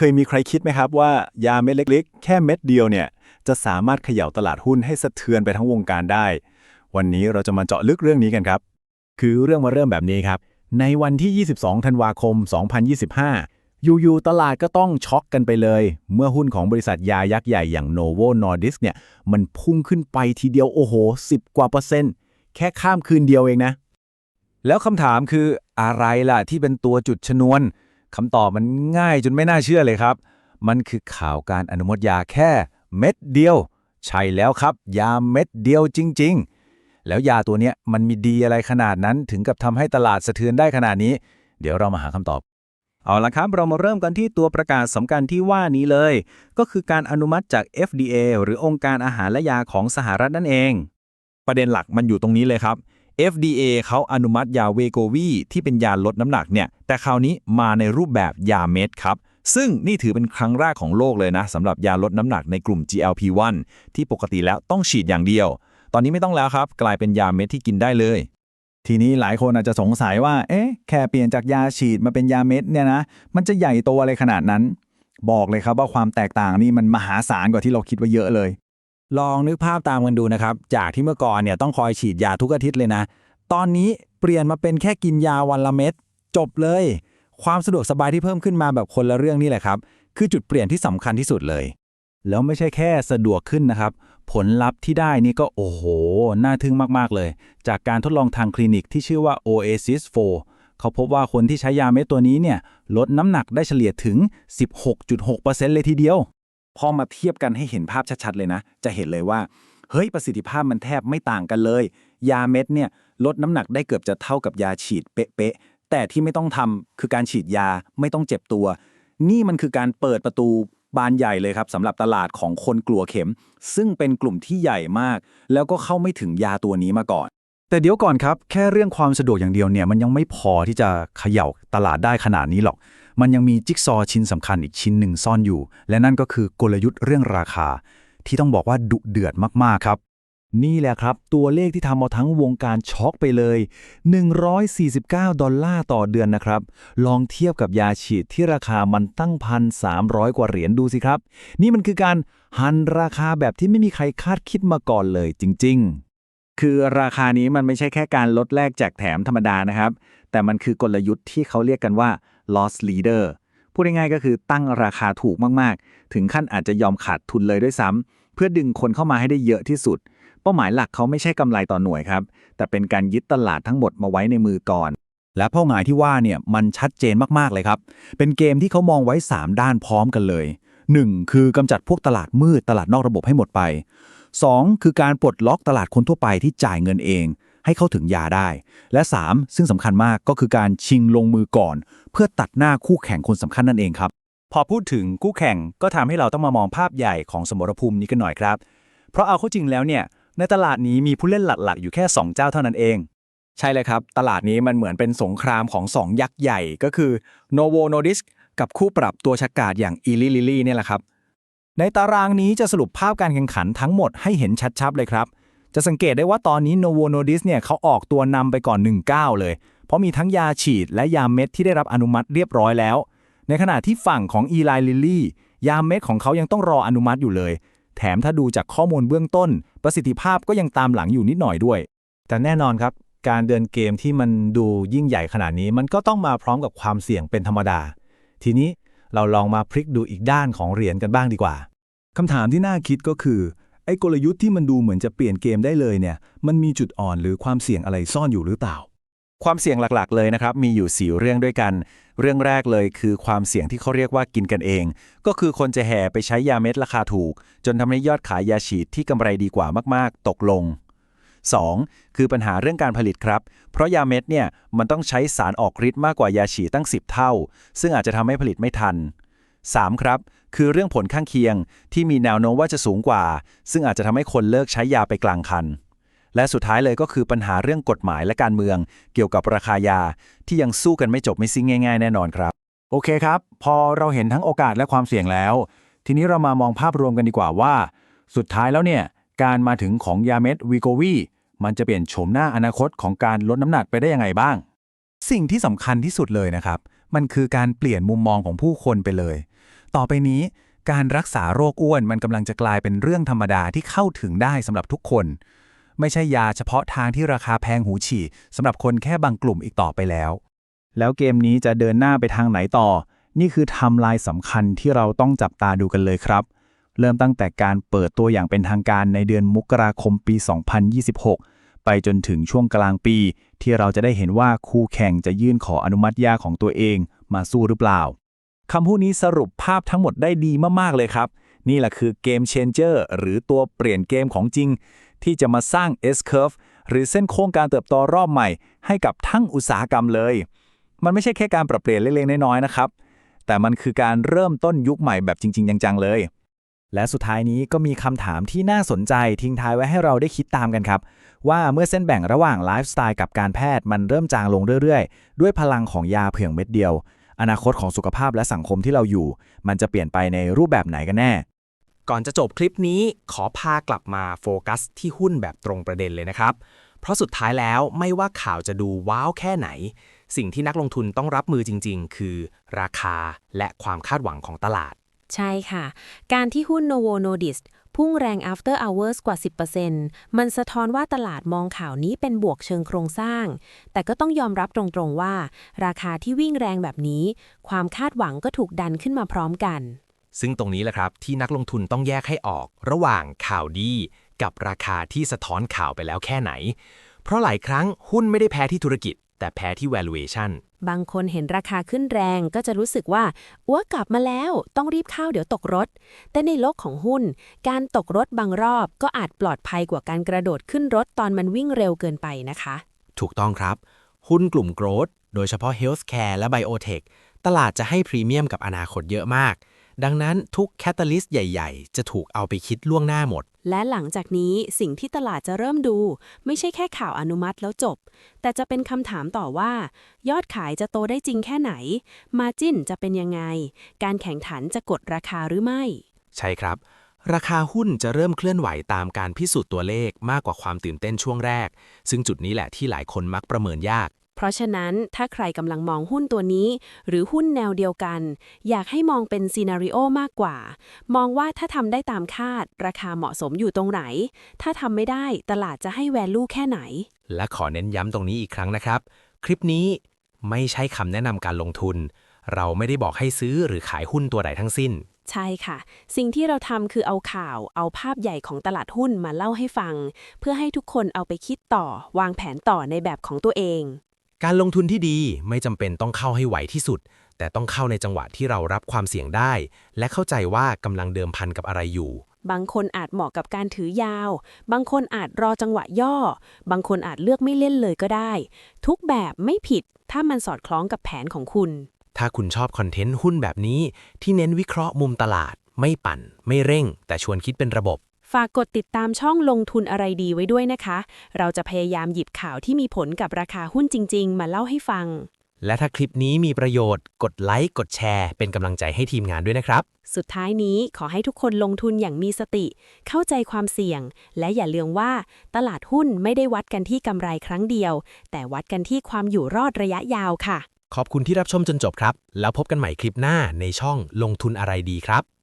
เคยมีใครคิดไหมครับว่ายาเม็ดเล็กๆ แค่เม็ดเดียวเนี่ยจะสามารถเขย่าตลาดหุ้นให้สะเทือนไปทั้งวงการได้ วันนี้เราจะมาเจาะลึกเรื่องนี้กันครับ คือเรื่องมาเริ่มแบบนี้ครับ ในวันที่ 22 ธันวาคม 2025 อยู่ๆ ตลาดก็ต้องช็อกกันไปเลย เมื่อหุ้นของบริษัทยายักษ์ใหญ่อย่าง Novo Nordisk เนี่ยมันพุ่งขึ้นไปทีเดียวโอ้โห 10 กว่าเปอร์เซ็นต์ แค่ข้ามคืนเดียวเองนะ แล้วคำถามคืออะไรล่ะที่เป็นตัวจุดชนวน คำตอบมันง่ายจนไม่น่าเชื่อเลยครับ มันคือข่าวการอนุมัติยาแค่เม็ดเดียว ใช่แล้วครับ ยาเม็ดเดียวจริง ๆ แล้วยาตัวนี้มันมีดีอะไรขนาดนั้นถึงกับทำให้ตลาดสะเทือนได้ขนาดนี้ เดี๋ยวเรามาหาคำตอบเอาละครับ เรามาเริ่มกันที่ตัวประกาศสำคัญที่ว่านี้เลย ก็คือการอนุมัติจาก FDA หรือองค์การอาหารและยาของสหรัฐนั่นเอง ประเด็นหลักมันอยู่ตรงนี้เลยครับ FDA เขาอนุมัติยาเวโกวีที่เป็นยาลดน้ำหนักเนี่ย แต่คราวนี้มาในรูปแบบยาเม็ดครับ ซึ่งนี่ถือเป็นครั้งแรกของโลกเลยนะสำหรับยาลดน้ำหนักในกลุ่ม GLP-1 ที่ปกติแล้วต้องฉีดอย่างเดียว ตอนนี้ไม่ต้องแล้วครับ กลายเป็นยาเม็ดที่กินได้เลย ทีนี้หลายคนอาจจะสงสัยว่า เอ๊ะ แค่เปลี่ยนจากยาฉีดมาเป็นยาเม็ดเนี่ยนะ มันจะใหญ่โตอะไรขนาดนั้น บอกเลยครับว่าความแตกต่างนี่มันมหาศาลกว่าที่เราคิดไว้เยอะเลย ลองนึกภาพตามกันดูนะครับ จากที่เมื่อก่อนเนี่ยต้องคอยฉีดยาทุกอาทิตย์เลยนะ ตอนนี้เปลี่ยนมาเป็นแค่กินยาวันละเม็ดจบเลย ความสะดวกสบายที่เพิ่มขึ้นมาแบบคนละเรื่องนี่แหละครับ คือจุดเปลี่ยนที่สำคัญที่สุดเลย แล้วไม่ใช่แค่สะดวกขึ้นนะครับ ผลลัพธ์ที่ได้นี่ก็โอ้โห น่าทึ่งมากๆเลย จากการทดลองทางคลินิกที่ชื่อว่า Oasis 4 เขาพบว่าคนที่ใช้ยาเม็ดตัวนี้เนี่ยลดน้ำหนักได้เฉลี่ยถึง 16.6%เลยทีเดียว พอมาเทียบกันให้เห็นภาพชัดๆเลยนะ จะเห็นเลยว่าเฮ้ยประสิทธิภาพมันแทบไม่ต่างกันเลย ยาเม็ดเนี่ยลดน้ำหนักได้เกือบจะเท่ากับยาฉีดเป๊ะๆแต่ที่ไม่ต้องทำคือการฉีดยาไม่ต้องเจ็บตัว นี่มันคือการเปิดประตูบานใหญ่เลยครับสำหรับตลาดของคนกลัวเข็ม ซึ่งเป็นกลุ่มที่ใหญ่มาก แล้วก็เข้าไม่ถึงยาตัวนี้มาก่อน แต่เดี๋ยวก่อนครับ แค่เรื่องความสะดวกอย่างเดียวเนี่ยมันยังไม่พอที่จะเขย่าตลาดได้ขนาดนี้หรอก มันยังมีจิ๊กซอว์ชิ้นสำคัญอีกชิ้นหนึ่งซ่อนอยู่ และนั่นก็คือกลยุทธ์เรื่องราคา ที่ต้องบอกว่าดุเดือดมากๆครับ นี่แหละครับ ตัวเลขที่ทำเอาทั้งวงการช็อกไปเลย 149 ดอลลาร์ต่อเดือนนะครับ ลองเทียบกับยาฉีดที่ราคามันตั้งพันสามกว่าเหรียญดูสิครับ นี่มันคือการหันราคาแบบที่ไม่มีใครคาดคิดมาก่อนเลยจริง ๆ คือราคานี้มันไม่ใช่แค่การลดแลกแจกแถมธรรมดานะครับ แต่มันคือกลยุทธ์ที่เขาเรียกกันว่า loss leader พูดง่ายๆก็คือตั้งราคาถูกมากๆ ถึงขั้นอาจจะยอมขาดทุนเลยด้วยซ้ำเพื่อดึงคนเข้ามาให้ได้เยอะที่สุด เป้าหมายหลักเขาไม่ใช่กำไรต่อหน่วยครับ แต่เป็นการยึดตลาดทั้งหมดมาไว้ในมือก่อน และเป้าหมายที่ว่าเนี่ยมันชัดเจนมากๆเลยครับ เป็นเกมที่เขามองไว้ 3 ด้านพร้อมกันเลย 1. คือกำจัดพวกตลาดมืดตลาดนอกระบบให้หมดไป 2. คือการปลดล็อกตลาดคนทั่วไปที่จ่ายเงินเอง ให้เข้าถึงยาได้ และ 3. ซึ่งสำคัญมากก็คือการชิงลงมือก่อน เพื่อตัดหน้าคู่แข่งคนสำคัญนั่นเองครับ พอพูดถึงคู่แข่งก็ทำให้เราต้องมามองภาพใหญ่ของสมรภูมินี้กันหน่อยครับ เพราะเอาเข้าจริงแล้วเนี่ยในตลาดนี้มีผู้เล่นหลักๆ อยู่แค่ 2 เจ้าเท่านั้นเอง ใช่เลยครับ ตลาดนี้มันเหมือนเป็นสงครามของ 2 ยักษ์ใหญ่ก็คือ Novo Nordisk กับคู่ปรับตัวฉกาจอย่าง Eli Lilly เนี่ยแหละครับ ในตารางนี้จะสรุปภาพการแข่งขันทั้งหมดให้เห็นชัดๆเลยครับ จะสังเกตได้ว่าตอนนี้ Novo Nordisk เนี่ยเขาออกตัวนำไปก่อน 19 เลย เพราะมีทั้งยาฉีดและยาเม็ดที่ได้รับอนุมัติเรียบร้อยแล้ว ในขณะที่ฝั่งของ Eli Lilly ยาเม็ดของเขายังต้องรออนุมัติอยู่เลย แถมถ้าดูจากข้อมูลเบื้องต้น ประสิทธิภาพก็ยังตามหลังอยู่นิดหน่อยด้วย แต่แน่นอนครับ การเดินเกมที่มันดูยิ่งใหญ่ขนาดนี้ มันก็ต้องมาพร้อมกับความเสี่ยงเป็นธรรมดา ทีนี้ เราลองมาพลิกดูอีกด้านของเหรียญกันบ้างดีกว่าคำถามที่น่าคิดก็คือ ไอ้กลยุทธ์ที่มันดูเหมือนจะเปลี่ยนเกมได้เลยเนี่ย มันมีจุดอ่อนหรือความเสี่ยงอะไรซ่อนอยู่หรือเปล่า ความเสี่ยงหลักๆ เลยนะครับ มีอยู่ 4 เรื่องด้วยกัน เรื่องแรกเลยคือความเสี่ยงที่เขาเรียกว่ากินกันเอง ก็คือคนจะแห่ไปใช้ยาเม็ดราคาถูก จนทำให้ยอดขายยาฉีดที่กำไรดีกว่ามากๆ ตกลง 2. คือปัญหาเรื่องการผลิตครับ เพราะยาเม็ดเนี่ยมันต้องใช้สารออกฤทธิ์มากกว่ายาฉีดตั้ง 10 เท่า ซึ่งอาจจะทำให้ผลิตไม่ทัน 3. ครับ คือเรื่องผลข้างเคียงที่มีแนวโน้มว่าจะสูงกว่า ซึ่งอาจจะทำให้คนเลิกใช้ยาไปกลางคัน และสุดท้ายเลยก็คือปัญหาเรื่องกฎหมายและการเมือง เกี่ยวกับราคายาที่ยังสู้กันไม่จบไม่สิ้นง่าย ๆ แน่นอนครับ โอเคครับ พอเราเห็นทั้งโอกาสและความเสี่ยงแล้ว ทีนี้เรามามองภาพรวมกันดีกว่าว่า สุดท้ายแล้วเนี่ย การมาถึงของยาเม็ดวีโกวีมันจะเปลี่ยนโฉมหน้าอนาคตของการลดน้ำหนักไปได้ยังไงบ้าง สิ่งที่สำคัญที่สุดเลยนะครับ มันคือการเปลี่ยนมุมมองของผู้คนไปเลย ต่อไปนี้การรักษาโรคอ้วนมันกำลังจะกลายเป็นเรื่องธรรมดาที่เข้าถึงได้สำหรับทุกคน ไม่ใช่ยาเฉพาะทางที่ราคาแพงหูฉี่สำหรับคนแค่บางกลุ่มอีกต่อไปแล้ว แล้วเกมนี้จะเดินหน้าไปทางไหนต่อ นี่คือไทม์ไลน์สำคัญที่เราต้องจับตาดูกันเลยครับ เริ่มตั้งแต่การเปิดตัวอย่างเป็นทางการในเดือนมกราคมปี 2026 ไปจนถึงช่วงกลางปี ที่เราจะได้เห็นว่าคู่แข่งจะยื่นขออนุมัติยาของตัวเองมาสู้หรือเปล่าคำพูดนี้สรุปภาพทั้งหมดได้ดีมาก ๆ เลยครับ นี่แหละคือเกมเชนเจอร์หรือตัวเปลี่ยนเกมของจริง ที่จะมาสร้าง S-curve หรือเส้นโค้งการเติบโตรอบใหม่ ให้กับทั้งอุตสาหกรรมเลย มันไม่ใช่แค่การปรับเปลี่ยนเล็กๆน้อยๆนะครับ แต่มันคือการเริ่มต้นยุคใหม่แบบจริง ๆ จังๆเลย และสุดท้ายนี้ก็มีคำถามที่น่าสนใจทิ้งท้ายไว้ให้เราได้คิดตามกันครับ ว่าเมื่อเส้นแบ่งระหว่างไลฟ์สไตล์กับการแพทย์มันเริ่มจางลงเรื่อยๆ ด้วยพลังของยาเพียงเม็ดเดียว อนาคตของสุขภาพและสังคมที่เราอยู่ มันจะเปลี่ยนไปในรูปแบบไหนกันแน่ ก่อนจะจบคลิปนี้ขอพากลับมาโฟกัสที่หุ้นแบบตรงประเด็นเลยนะครับ เพราะสุดท้ายแล้วไม่ว่าข่าวจะดูว้าวแค่ไหน สิ่งที่นักลงทุนต้องรับมือจริง ๆ คือ ราคาและความคาดหวังของตลาด ใช่ค่ะ การที่หุ้น Novo Nordisk พุ่งแรง after hours กว่า 10%มันสะท้อนว่าตลาดมองข่าวนี้เป็นบวกเชิงโครงสร้าง แต่ก็ต้องยอมรับตรงๆว่า ราคาที่วิ่งแรงแบบนี้ ความคาดหวังก็ถูกดันขึ้นมาพร้อมกัน ซึ่งตรงนี้แหละครับ ที่นักลงทุนต้องแยกให้ออก ระหว่างข่าวดี กับราคาที่สะท้อนข่าวไปแล้วแค่ไหน เพราะหลายครั้งหุ้นไม่ได้แพ้ที่ธุรกิจ แต่แพ้ที่ valuation บางคนเห็นราคาขึ้นแรงก็จะรู้สึกว่าอ้วกลับมาแล้วต้องรีบเข้าเดี๋ยวตกรถ แต่ในโลกของหุ้น การตกรถบางรอบก็อาจปลอดภัยกว่าการกระโดดขึ้นรถตอนมันวิ่งเร็วเกินไปนะคะ ถูกต้องครับ หุ้นกลุ่มโกรดโดยเฉพาะเฮลส์แคร์และไบโอเทคตลาดจะให้พรีเมียมกับอนาคตเยอะมาก ดังนั้นทุกแคตตาลิสต์ใหญ่ ๆ จะถูกเอาไปคิดล่วงหน้าหมด และหลังจากนี้สิ่งที่ตลาดจะเริ่มดู ไม่ใช่แค่ข่าวอนุมัติแล้วจบ แต่จะเป็นคำถามต่อว่า ยอดขายจะโตได้จริงแค่ไหน มาจิ้นจะเป็นยังไง การแข่งขันจะกดราคาหรือไม่ ใช่ครับ ราคาหุ้นจะเริ่มเคลื่อนไหวตามการพิสูจน์ตัวเลขมากกว่าความตื่นเต้นช่วงแรก ซึ่งจุดนี้แหละที่หลายคนมักประเมินยาก เพราะฉะนั้นถ้าใครกำลังมองหุ้นตัวนี้ หรือหุ้นแนวเดียวกัน อยากให้มองเป็นซีนารีโอมากกว่า มองว่าถ้าทำได้ตามคาด ราคาเหมาะสมอยู่ตรงไหน ถ้าทำไม่ได้ตลาดจะให้แวลูแค่ไหน และขอเน้นย้ำตรงนี้อีกครั้งนะครับ คลิปนี้ไม่ใช่คำแนะนำการลงทุน เราไม่ได้บอกให้ซื้อหรือขายหุ้นตัวใดทั้งสิ้นใช่ค่ะ สิ่งที่เราทำคือเอาข่าว เอาภาพใหญ่ของตลาดหุ้นมาเล่าให้ฟัง เพื่อให้ทุกคนเอาไปคิดต่อ วางแผนต่อในแบบของตัวเอง การลงทุนที่ดีไม่จำเป็นต้องเข้าให้ไหวที่สุด แต่ต้องเข้าในจังหวะที่เรารับความเสี่ยงได้ และเข้าใจว่ากำลังเดิมพันกับอะไรอยู่ บางคนอาจเหมาะกับการถือยาว บางคนอาจรอจังหวะย่อ บางคนอาจเลือกไม่เล่นเลยก็ได้ ทุกแบบไม่ผิดถ้ามันสอดคล้องกับแผนของคุณ ถ้าคุณชอบคอนเทนต์หุ้นแบบนี้ ที่เน้นวิเคราะห์มุมตลาด ไม่ปั่น ไม่เร่ง แต่ชวนคิดเป็นระบบ ฝากกดติดตามช่องลงทุนอะไรดีไว้ด้วยนะคะ เราจะพยายามหยิบข่าวที่มีผลกับราคาหุ้นจริง ๆ มาเล่าให้ฟัง และถ้าคลิปนี้มีประโยชน์ กดไลค์ กดแชร์ เป็นกำลังใจให้ทีมงานด้วยนะครับ สุดท้ายนี้ขอให้ทุกคนลงทุนอย่างมีสติ เข้าใจความเสี่ยง และอย่าลืมว่า ตลาดหุ้นไม่ได้วัดกันที่กำไรครั้งเดียว แต่วัดกันที่ความอยู่รอดระยะยาวค่ะ ขอบคุณที่รับชมจนจบครับ แล้วพบกันใหม่คลิปหน้าในช่องลงทุนอะไรดีครับ